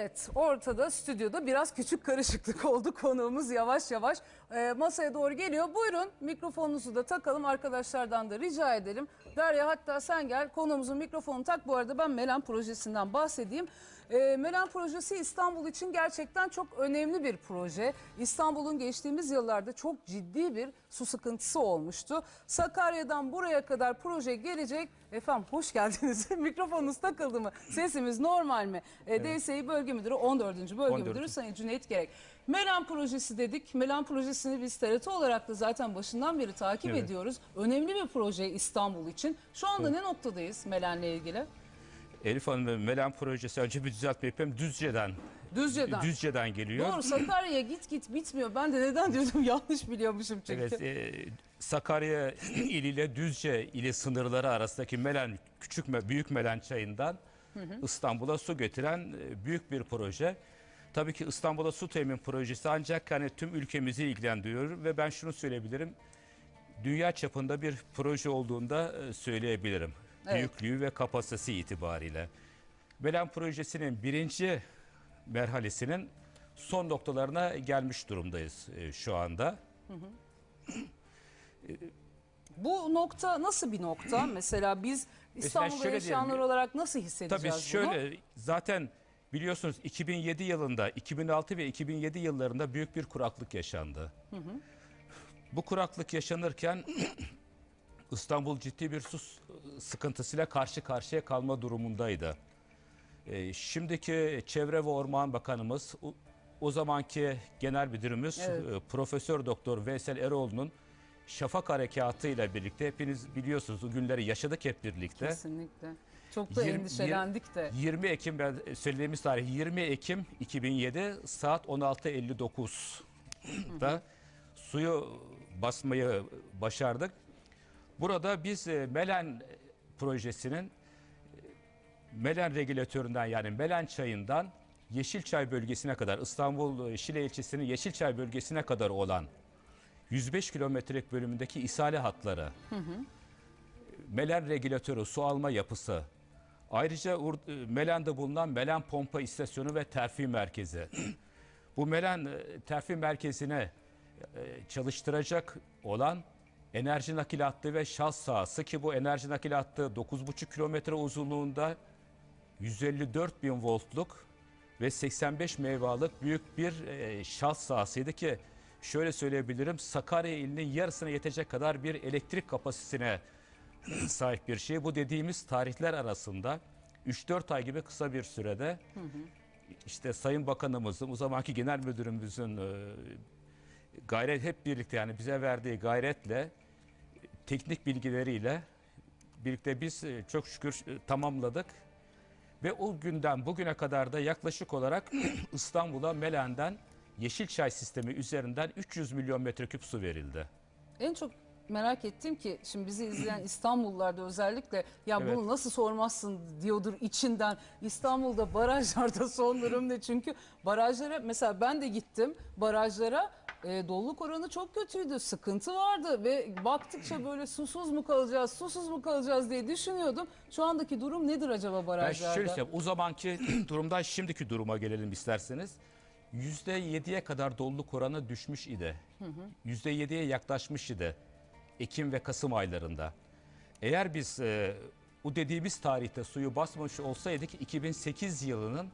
Evet, ortada stüdyoda biraz küçük karışıklık oldu. Konuğumuz yavaş yavaş e, masaya doğru geliyor. Buyurun mikrofonunuzu da takalım arkadaşlardan da rica edelim. Derya hatta sen gel konuğumuzun mikrofonunu tak. Bu arada ben Melan projesinden bahsedeyim. E, Melan projesi İstanbul için gerçekten çok önemli bir proje. İstanbul'un geçtiğimiz yıllarda çok ciddi bir su sıkıntısı olmuştu. Sakarya'dan buraya kadar proje gelecek. Efendim hoş geldiniz. Mikrofonunuz takıldı mı? Sesimiz normal mi? E, DSİ Bölge Müdürü 14. Bölge 14. Müdürü Sayın Cüneyt Gerek. Melan projesi dedik. Melan projesini biz TRT olarak da zaten başından beri takip Evet. ediyoruz. Önemli bir proje İstanbul için. Şu anda ne noktadayız Melan'la ilgili? Elif Hanım Melan projesi önce bir düzeltme yapayım. Düzce'den. Düzce'den. Düzce'den geliyor. Doğru Sakarya'ya git git bitmiyor. Ben de neden diyordum yanlış biliyormuşum çünkü. Evet, e, Sakarya il ile Düzce ili sınırları arasındaki Melan küçük me- büyük Melan çayından İstanbul'a su getiren e, büyük bir proje. Tabii ki İstanbul'a su temin projesi ancak hani tüm ülkemizi ilgilendiriyor ve ben şunu söyleyebilirim. Dünya çapında bir proje olduğunda e, söyleyebilirim. Evet. Büyüklüğü ve kapasitesi itibariyle. Melan projesinin birinci merhalesinin son noktalarına gelmiş durumdayız e, şu anda. Bu nokta nasıl bir nokta? Mesela biz İstanbul'da şöyle yaşayanlar olarak nasıl hissedeceğiz Tabii bunu? şöyle zaten biliyorsunuz 2007 yılında 2006 ve 2007 yıllarında büyük bir kuraklık yaşandı. Bu kuraklık yaşanırken İstanbul ciddi bir su sıkıntısıyla karşı karşıya kalma durumundaydı. Ee, şimdiki Çevre ve Orman Bakanımız o, o zamanki genel müdürümüz Evet. e, Profesör Doktor Veysel Eroğlu'nun Şafak Harekatı ile birlikte hepiniz biliyorsunuz o günleri yaşadık hep birlikte. Kesinlikle. Çok da Yirmi- endişelendik de. 20 Ekim ben söylediğimiz tarih 20 Ekim 2007 saat 16.59'da suyu basmayı başardık. Burada biz e, Melen projesinin e, Melen regülatöründen yani Melen çayından Yeşilçay bölgesine kadar İstanbul e, Şile ilçesinin Yeşilçay bölgesine kadar olan 105 kilometrelik bölümündeki isale hatları Melen regülatörü, su alma yapısı, ayrıca e, Melen'de bulunan Melen Pompa İstasyonu ve Terfi Merkezi. Bu Melen e, Terfi Merkezi'ne e, çalıştıracak olan enerji nakil hattı ve şas sahası ki bu enerji nakil hattı 9,5 kilometre uzunluğunda 154 bin voltluk ve 85 mevalık büyük bir şas sahasıydı ki şöyle söyleyebilirim Sakarya ilinin yarısına yetecek kadar bir elektrik kapasitesine sahip bir şey. Bu dediğimiz tarihler arasında 3-4 ay gibi kısa bir sürede işte Sayın Bakanımızın, o zamanki genel müdürümüzün e, gayret hep birlikte yani bize verdiği gayretle teknik bilgileriyle birlikte biz e, çok şükür e, tamamladık. Ve o günden bugüne kadar da yaklaşık olarak İstanbul'a Melen'den Yeşilçay sistemi üzerinden 300 milyon metreküp su verildi. En çok merak ettim ki şimdi bizi izleyen İstanbullular da özellikle ya Evet. bunu nasıl sormazsın diyordur içinden. İstanbul'da barajlarda son durum ne? Çünkü barajlara mesela ben de gittim barajlara e, doluluk oranı çok kötüydü. Sıkıntı vardı ve baktıkça böyle susuz mu kalacağız, susuz mu kalacağız diye düşünüyordum. Şu andaki durum nedir acaba Ben barajlarda? şöyle söyleyeyim, o zamanki durumdan şimdiki duruma gelelim isterseniz. %7'ye kadar doluluk oranı düşmüş idi. %7'ye yaklaşmış idi Ekim ve Kasım aylarında. Eğer biz e, o dediğimiz tarihte suyu basmamış olsaydık 2008 yılının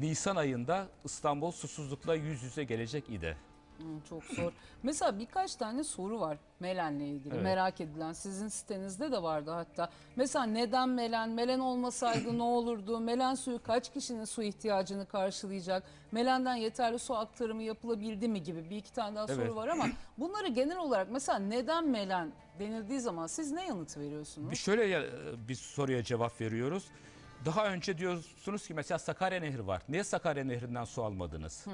Nisan ayında İstanbul susuzlukla yüz yüze gelecek idi. Hı, Çok zor. Mesela birkaç tane soru var Melen'le ilgili Evet. merak edilen. Sizin sitenizde de vardı hatta. Mesela neden Melen? Melen olmasaydı ne olurdu? Melen suyu kaç kişinin su ihtiyacını karşılayacak? Melen'den yeterli su aktarımı yapılabildi mi gibi bir iki tane daha soru Evet. var ama bunları genel olarak mesela neden Melen denildiği zaman siz ne yanıtı veriyorsunuz? Bir şöyle ya- bir soruya cevap veriyoruz. Daha önce diyorsunuz ki mesela Sakarya Nehri var. Niye Sakarya Nehri'nden su almadınız?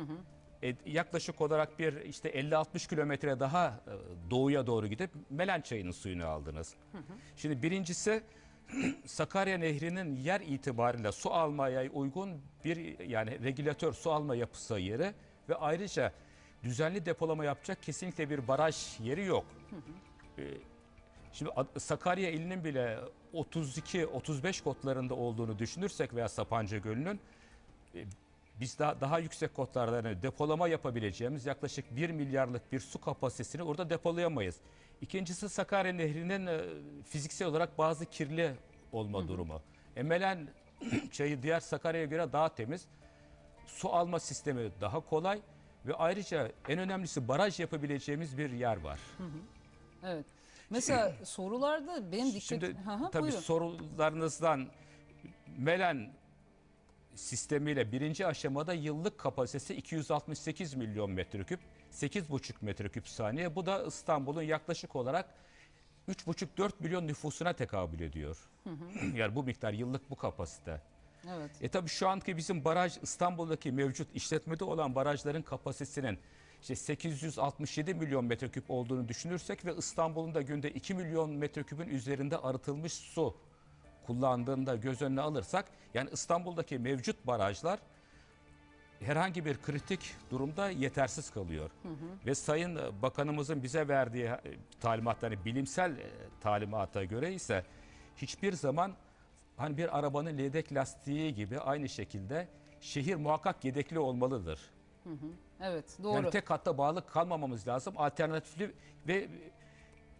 E, yaklaşık olarak bir işte 50-60 kilometre daha e, doğuya doğru gidip Melen Çayı'nın suyunu aldınız. Şimdi birincisi Sakarya Nehri'nin yer itibariyle su almaya uygun bir yani regülatör su alma yapısı yeri ve ayrıca düzenli depolama yapacak kesinlikle bir baraj yeri yok. Şimdi Ad- Sakarya ilinin bile 32-35 kotlarında olduğunu düşünürsek veya Sapanca Gölü'nün e, biz daha, daha yüksek kotlarda yani depolama yapabileceğimiz yaklaşık 1 milyarlık bir su kapasitesini orada depolayamayız. İkincisi Sakarya Nehri'nin e, fiziksel olarak bazı kirli olma durumu. Emelen çayı diğer Sakarya'ya göre daha temiz. Su alma sistemi daha kolay ve ayrıca en önemlisi baraj yapabileceğimiz bir yer var. Evet. Mesela sorularda benim dikkat... Şimdi Hı hı, tabii buyurun. sorularınızdan Melen sistemiyle birinci aşamada yıllık kapasitesi 268 milyon metreküp, 8,5 metreküp saniye. Bu da İstanbul'un yaklaşık olarak 3,5-4 milyon nüfusuna tekabül ediyor. yani bu miktar yıllık bu kapasite. Evet. E tabii şu anki bizim baraj İstanbul'daki mevcut işletmede olan barajların kapasitesinin işte 867 milyon metreküp olduğunu düşünürsek ve İstanbul'un da günde 2 milyon metreküpün üzerinde arıtılmış su kullandığında göz önüne alırsak yani İstanbul'daki mevcut barajlar herhangi bir kritik durumda yetersiz kalıyor. Ve Sayın Bakanımızın bize verdiği e, talimat hani bilimsel e, talimata göre ise hiçbir zaman hani bir arabanın yedek lastiği gibi aynı şekilde şehir muhakkak yedekli olmalıdır. Evet doğru. Yani tek hatta bağlı kalmamamız lazım. Alternatifli ve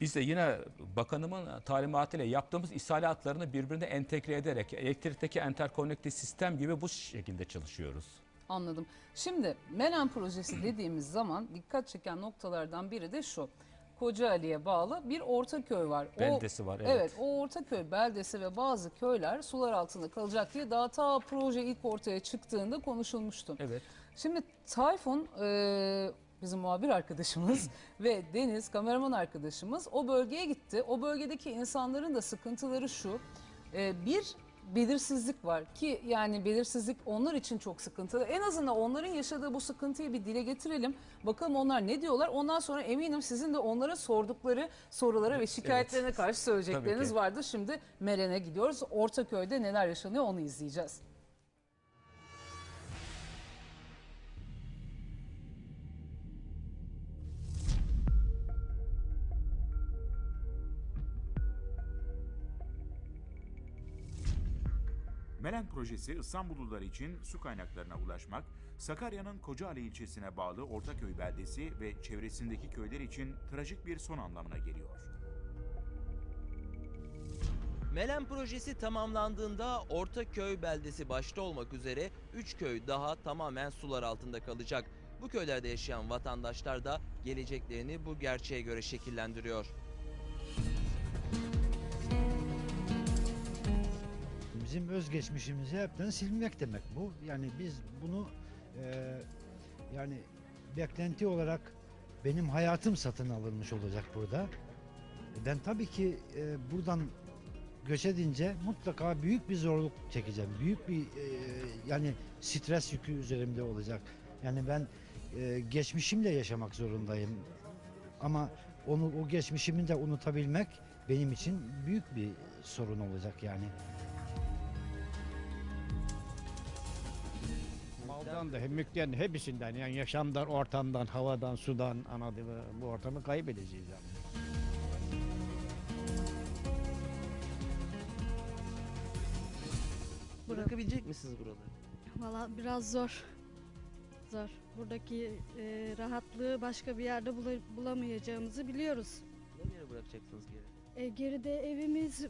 biz de yine bakanımın talimatıyla yaptığımız ishalatlarını birbirine entegre ederek elektrikteki enterkonnekte sistem gibi bu şekilde çalışıyoruz. Anladım. Şimdi Melen projesi dediğimiz zaman dikkat çeken noktalardan biri de şu. Kocaeli'ye bağlı bir orta köy var. O- Beldesi var, evet. Evet, o orta köy beldesi ve bazı köyler sular altında kalacak diye daha ta proje ilk ortaya çıktığında konuşulmuştu. Evet. Şimdi Tayfun e, bizim muhabir arkadaşımız ve Deniz kameraman arkadaşımız o bölgeye gitti. O bölgedeki insanların da sıkıntıları şu. e, bir belirsizlik var ki yani belirsizlik onlar için çok sıkıntılı. En azından onların yaşadığı bu sıkıntıyı bir dile getirelim. Bakalım onlar ne diyorlar. Ondan sonra eminim sizin de onlara sordukları sorulara ve şikayetlerine karşı söyleyecekleriniz Tabii ki. vardır. Şimdi Meren'e gidiyoruz. Ortaköy'de neler yaşanıyor onu izleyeceğiz. Melen projesi İstanbullular için su kaynaklarına ulaşmak, Sakarya'nın Kocaeli ilçesine bağlı Ortaköy beldesi ve çevresindeki köyler için trajik bir son anlamına geliyor. Melen projesi tamamlandığında Ortaköy beldesi başta olmak üzere 3 köy daha tamamen sular altında kalacak. Bu köylerde yaşayan vatandaşlar da geleceklerini bu gerçeğe göre şekillendiriyor. Bizim özgeçmişimizi hepten silmek demek bu. Yani biz bunu e, yani beklenti olarak benim hayatım satın alınmış olacak burada. Ben tabii ki e, buradan göç edince mutlaka büyük bir zorluk çekeceğim. Büyük bir e, yani stres yükü üzerimde olacak. Yani ben e, geçmişimle yaşamak zorundayım. Ama onu o geçmişimi de unutabilmek benim için büyük bir sorun olacak yani. Maldan da, mülkten hepsinden yani yaşamdan, ortamdan, havadan, sudan anladın mı? Bu ortamı kaybedeceğiz yani. Bırakabilecek misiniz buraları? Valla biraz zor. Zor. Buradaki e, rahatlığı başka bir yerde bula- bulamayacağımızı biliyoruz. Nereye bırakacaksınız geri? E, geride evimiz,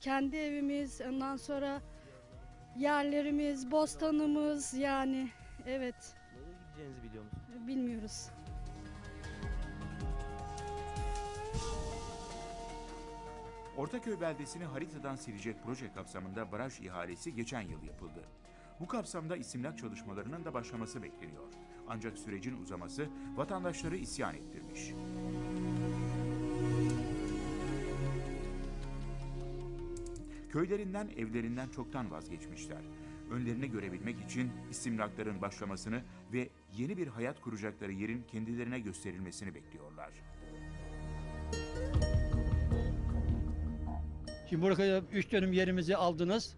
kendi evimiz, ondan sonra yerlerimiz, bostanımız yani evet Nereye gideceğinizi biliyor musunuz? bilmiyoruz. Ortaköy beldesini haritadan silecek proje kapsamında baraj ihalesi geçen yıl yapıldı. Bu kapsamda isimlak çalışmalarının da başlaması bekleniyor. Ancak sürecin uzaması vatandaşları isyan ettirmiş. Köylerinden, evlerinden çoktan vazgeçmişler. Önlerini görebilmek için istimlakların başlamasını ve yeni bir hayat kuracakları yerin kendilerine gösterilmesini bekliyorlar. Şimdi burada 3 dönüm yerimizi aldınız.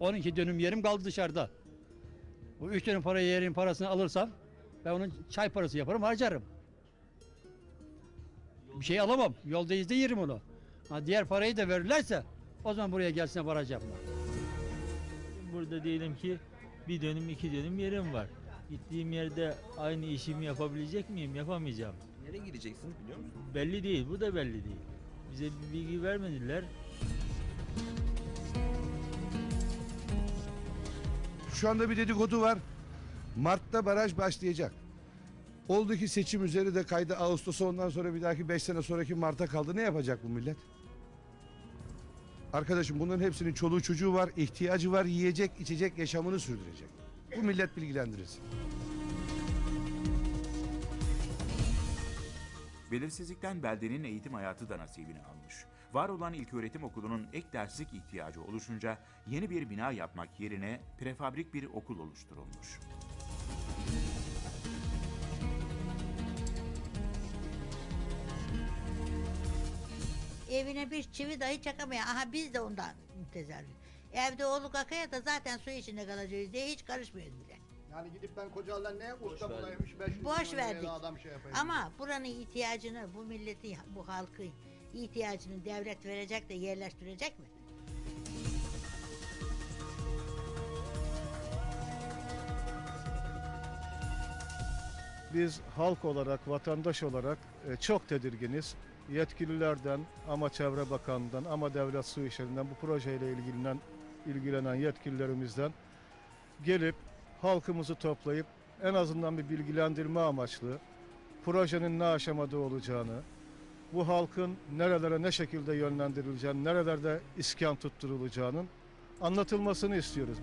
12 dönüm yerim kaldı dışarıda. Bu 3 dönüm parayı yerin parasını alırsam ben onun çay parası yaparım harcarım. Bir şey alamam. Yoldayız da yerim onu. Ha, diğer parayı da verirlerse o zaman buraya gelsine varacağım ben. burada diyelim ki bir dönüm iki dönüm yerim var. Gittiğim yerde aynı işimi yapabilecek miyim? Yapamayacağım. Nereye gideceksiniz biliyor musunuz? Belli değil, bu da belli değil. Bize bir bilgi vermediler. Şu anda bir dedikodu var. Mart'ta baraj başlayacak. Oldu ki seçim üzeri de kaydı Ağustos'a ondan sonra bir dahaki 5 sene sonraki Mart'a kaldı. Ne yapacak bu millet? Arkadaşım bunların hepsinin çoluğu çocuğu var, ihtiyacı var, yiyecek, içecek, yaşamını sürdürecek. Bu millet bilgilendirilsin. Belirsizlikten beldenin eğitim hayatı da nasibini almış. Var olan ilköğretim okulunun ek derslik ihtiyacı oluşunca yeni bir bina yapmak yerine prefabrik bir okul oluşturulmuş. Evine bir çivi dahi çakamıyor. Aha biz de ondan mütezerri. Evde oğlu kakaya da zaten su içinde kalacağız diye hiç karışmıyoruz bile. Yani gidip ben kocalarla ne usta bulayım 500 Boş verdik. adam şey yapayım. Ama buranın ihtiyacını, bu milleti, bu halkı ihtiyacını devlet verecek de yerleştirecek mi? Biz halk olarak, vatandaş olarak e, çok tedirginiz. Yetkililerden, ama Çevre Bakanlığı'ndan, ama Devlet Su İşleri'nden, bu projeyle ilgilenen, ilgilenen yetkililerimizden gelip halkımızı toplayıp en azından bir bilgilendirme amaçlı projenin ne aşamada olacağını, bu halkın nerelere ne şekilde yönlendirileceğini, nerelerde iskan tutturulacağının anlatılmasını istiyoruz.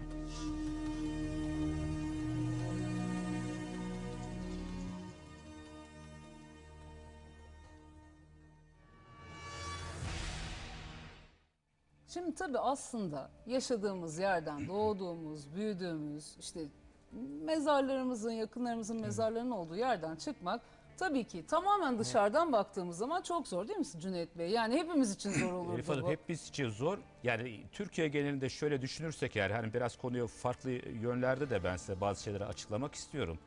Şimdi tabii aslında yaşadığımız yerden doğduğumuz, büyüdüğümüz, işte mezarlarımızın, yakınlarımızın mezarlarının olduğu yerden çıkmak tabii ki tamamen dışarıdan baktığımız zaman çok zor değil mi Cüneyt Bey? Yani hepimiz için zor olurdu Elif Hanım bu. hep biz için zor. Yani Türkiye genelinde şöyle düşünürsek eğer hani biraz konuyu farklı yönlerde de ben size bazı şeyleri açıklamak istiyorum.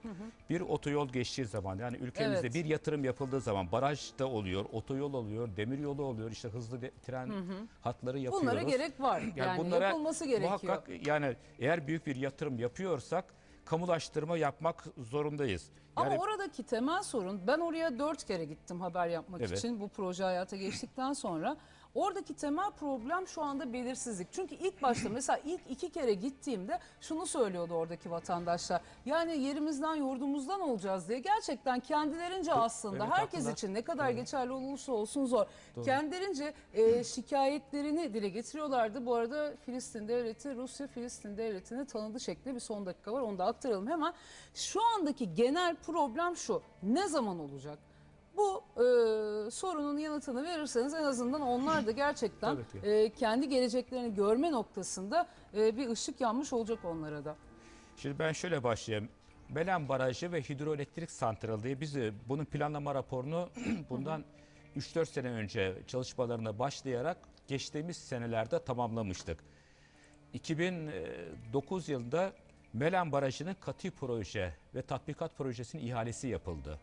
Bir otoyol geçtiği zaman yani ülkemizde Evet. bir yatırım yapıldığı zaman baraj da oluyor, otoyol oluyor, demir yolu oluyor, işte hızlı de- tren hatları yapıyoruz. Bunlara gerek var. Yani, bunlara yapılması gerekiyor. Muhakkak yani eğer büyük bir yatırım yapıyorsak kamulaştırma yapmak zorundayız. Ama Yani oradaki temel sorun ben oraya dört kere gittim haber yapmak Evet. için bu proje hayata geçtikten sonra. Oradaki temel problem şu anda belirsizlik. Çünkü ilk başta mesela ilk iki kere gittiğimde şunu söylüyordu oradaki vatandaşlar. Yani yerimizden yurdumuzdan olacağız diye gerçekten kendilerince aslında evet, herkes haklılar. için ne kadar geçerli olursa olsun zor. Kendilerince e, şikayetlerini dile getiriyorlardı. Bu arada Filistin devleti Rusya Filistin devletini tanıdı şekli bir son dakika var onu da aktaralım hemen. Şu andaki genel problem şu ne zaman olacak? Bu e, sorunun yanıtını verirseniz en azından onlar da gerçekten Tabii ki. e, kendi geleceklerini görme noktasında e, bir ışık yanmış olacak onlara da. Şimdi ben şöyle başlayayım. Belen Barajı ve Hidroelektrik Santralı diye biz bunun planlama raporunu bundan 3-4 sene önce çalışmalarına başlayarak geçtiğimiz senelerde tamamlamıştık. 2009 yılında Melen Barajı'nın katı proje ve tatbikat projesinin ihalesi yapıldı.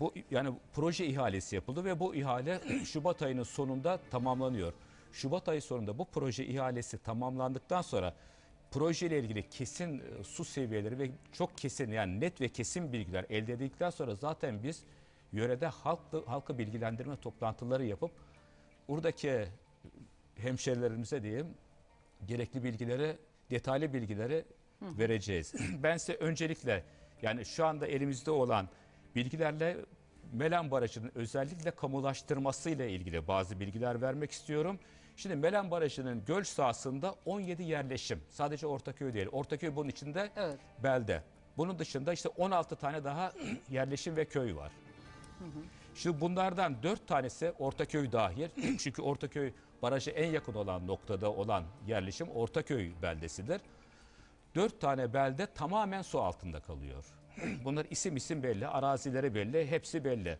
Bu yani proje ihalesi yapıldı ve bu ihale Şubat ayının sonunda tamamlanıyor. Şubat ayı sonunda bu proje ihalesi tamamlandıktan sonra projeyle ilgili kesin e, su seviyeleri ve çok kesin yani net ve kesin bilgiler elde edildikten sonra zaten biz yörede halkı, halkı bilgilendirme toplantıları yapıp oradaki hemşerilerimize diyeyim gerekli bilgileri, detaylı bilgileri vereceğiz. Ben size öncelikle yani şu anda elimizde olan bilgilerle Melen Barajı'nın özellikle kamulaştırması ile ilgili bazı bilgiler vermek istiyorum. Şimdi Melen Barajı'nın göl sahasında 17 yerleşim. Sadece Ortaköy değil. Ortaköy bunun içinde Evet. belde. Bunun dışında işte 16 tane daha yerleşim ve köy var. Şimdi bunlardan 4 tanesi Ortaköy dahil. Çünkü Ortaköy barajı en yakın olan noktada olan yerleşim Ortaköy beldesidir. 4 tane belde tamamen su altında kalıyor. Bunlar isim isim belli, arazileri belli, hepsi belli.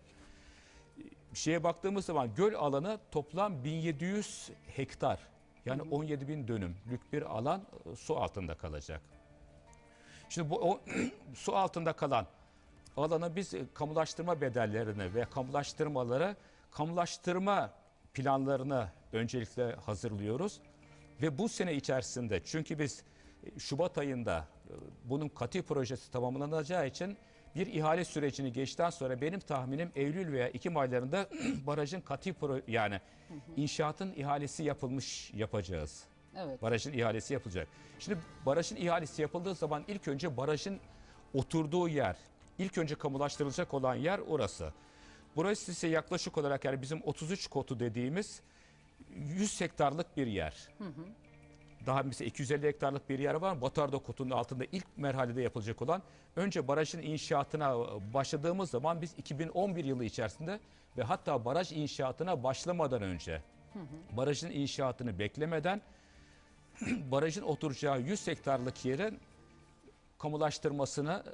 Şeye baktığımız zaman göl alanı toplam 1700 hektar. Yani 17 bin dönümlük bir alan e, su altında kalacak. Şimdi bu o, su altında kalan alanı biz e, kamulaştırma bedellerini ve kamulaştırmaları kamulaştırma planlarını öncelikle hazırlıyoruz. Ve bu sene içerisinde çünkü biz e, Şubat ayında bunun katı projesi tamamlanacağı için bir ihale sürecini geçten sonra benim tahminim Eylül veya Ekim aylarında barajın katı pro yani inşaatın ihalesi yapılmış yapacağız. Evet. Barajın ihalesi yapılacak. Şimdi barajın ihalesi yapıldığı zaman ilk önce barajın oturduğu yer, ilk önce kamulaştırılacak olan yer orası. Burası ise yaklaşık olarak yani bizim 33 kotu dediğimiz 100 hektarlık bir yer. Daha mesela 250 hektarlık bir yer var. Batarda kotunun altında ilk merhalede yapılacak olan önce barajın inşaatına başladığımız zaman biz 2011 yılı içerisinde ve hatta baraj inşaatına başlamadan önce barajın inşaatını beklemeden barajın oturacağı 100 hektarlık yerin kamulaştırmasını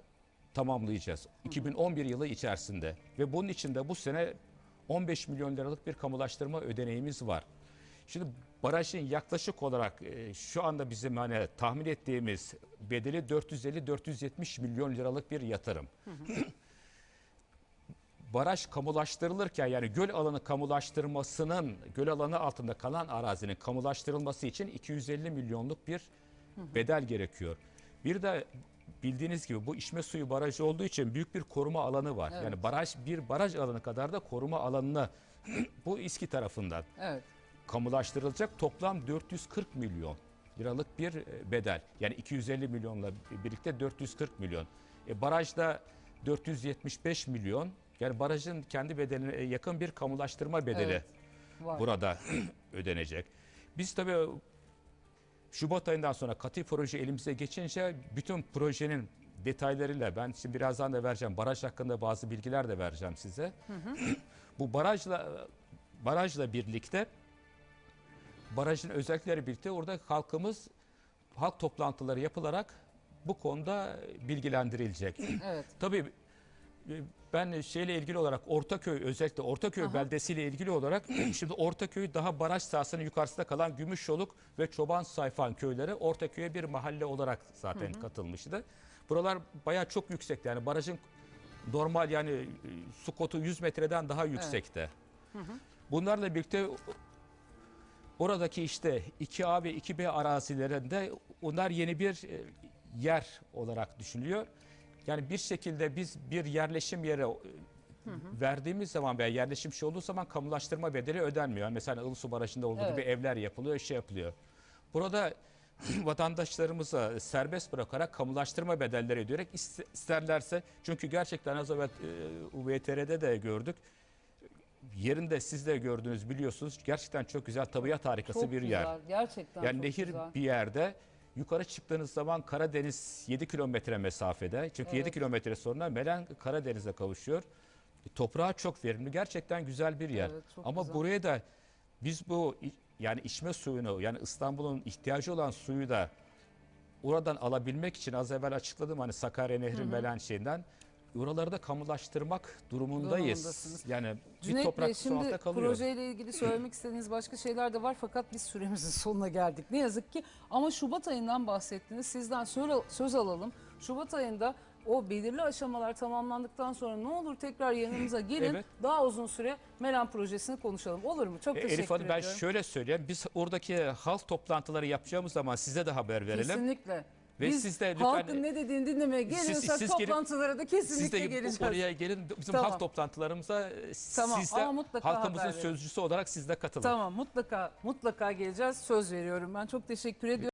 tamamlayacağız. 2011 yılı içerisinde ve bunun için de bu sene 15 milyon liralık bir kamulaştırma ödeneğimiz var. Şimdi barajın yaklaşık olarak e, şu anda bizim hani tahmin ettiğimiz bedeli 450-470 milyon liralık bir yatırım. Baraj kamulaştırılırken yani göl alanı kamulaştırmasının göl alanı altında kalan arazinin kamulaştırılması için 250 milyonluk bir bedel gerekiyor. Bir de bildiğiniz gibi bu içme suyu barajı olduğu için büyük bir koruma alanı var. Evet. Yani baraj bir baraj alanı kadar da koruma alanını bu İSKİ tarafından Evet. Kamulaştırılacak toplam 440 milyon liralık bir e, bedel. Yani 250 milyonla birlikte 440 milyon. E, barajda 475 milyon. Yani barajın kendi bedeline yakın bir kamulaştırma bedeli Evet. Var. burada ödenecek. Biz tabii Şubat ayından sonra katı proje elimize geçince bütün projenin detaylarıyla ben şimdi birazdan da vereceğim. Baraj hakkında bazı bilgiler de vereceğim size. Bu barajla barajla birlikte barajın özellikleri birlikte orada halkımız halk toplantıları yapılarak bu konuda bilgilendirilecek. Evet. Tabii e, ben şeyle ilgili olarak Ortaköy özellikle Ortaköy Aha. beldesiyle ilgili olarak şimdi Ortaköy daha baraj sahasının yukarısında kalan Gümüşyoluk ve Çoban Sayfan köyleri Ortaköy'e bir mahalle olarak zaten katılmıştı. Buralar bayağı çok yüksekti yani barajın normal yani e, su kotu 100 metreden daha yüksekte. Bunlarla birlikte oradaki işte 2A ve 2B arazilerinde onlar yeni bir e, yer olarak düşünülüyor. Yani bir şekilde biz bir yerleşim yeri e, verdiğimiz zaman veya yerleşim şey olduğu zaman kamulaştırma bedeli ödenmiyor. Yani mesela Ilısu Barajı'nda olduğu Evet. gibi evler yapılıyor, şey yapılıyor. Burada vatandaşlarımıza serbest bırakarak kamulaştırma bedelleri ödeyerek iste- isterlerse çünkü gerçekten az evvel e, UVTR'de de gördük. Yerinde siz de gördünüz biliyorsunuz gerçekten çok güzel tabiat harikası Çok bir güzel. yer. Gerçekten Yani çok nehir güzel. bir yerde yukarı çıktığınız zaman Karadeniz 7 kilometre mesafede. Çünkü 7 Evet. kilometre sonra Melen Karadeniz'e kavuşuyor. E, Toprağı çok verimli. Gerçekten güzel bir yer. Evet, Ama güzel. buraya da biz bu yani içme suyunu yani İstanbul'un ihtiyacı olan suyu da oradan alabilmek için az evvel açıkladım hani Sakarya Nehri Melen şeyinden oraları da kamulaştırmak durumundayız. Yani bir Cüneyt Bey toprak su şimdi kalıyor. projeyle ilgili söylemek istediğiniz başka şeyler de var fakat biz süremizin sonuna geldik. Ne yazık ki ama Şubat ayından bahsettiniz. Sizden söz, alalım. Şubat ayında o belirli aşamalar tamamlandıktan sonra ne olur tekrar yanımıza gelin. Evet. Daha uzun süre Melan projesini konuşalım. Olur mu? Çok E, teşekkür Elif Hanım ben ediyorum. şöyle söyleyeyim. Biz oradaki halk toplantıları yapacağımız zaman size de haber verelim. Kesinlikle. Ve Biz siz de lütfen- halkın ne dediğini dinlemeye Siz- geliyorsak siz gelip- toplantılara da kesinlikle Siz de geleceğiz. oraya gelin bizim Tamam. halk toplantılarımıza e, Tamam, siz de ama mutlaka halkımızın sözcüsü olarak siz de katılın. Tamam mutlaka mutlaka geleceğiz. Söz veriyorum ben. Çok teşekkür ediyorum.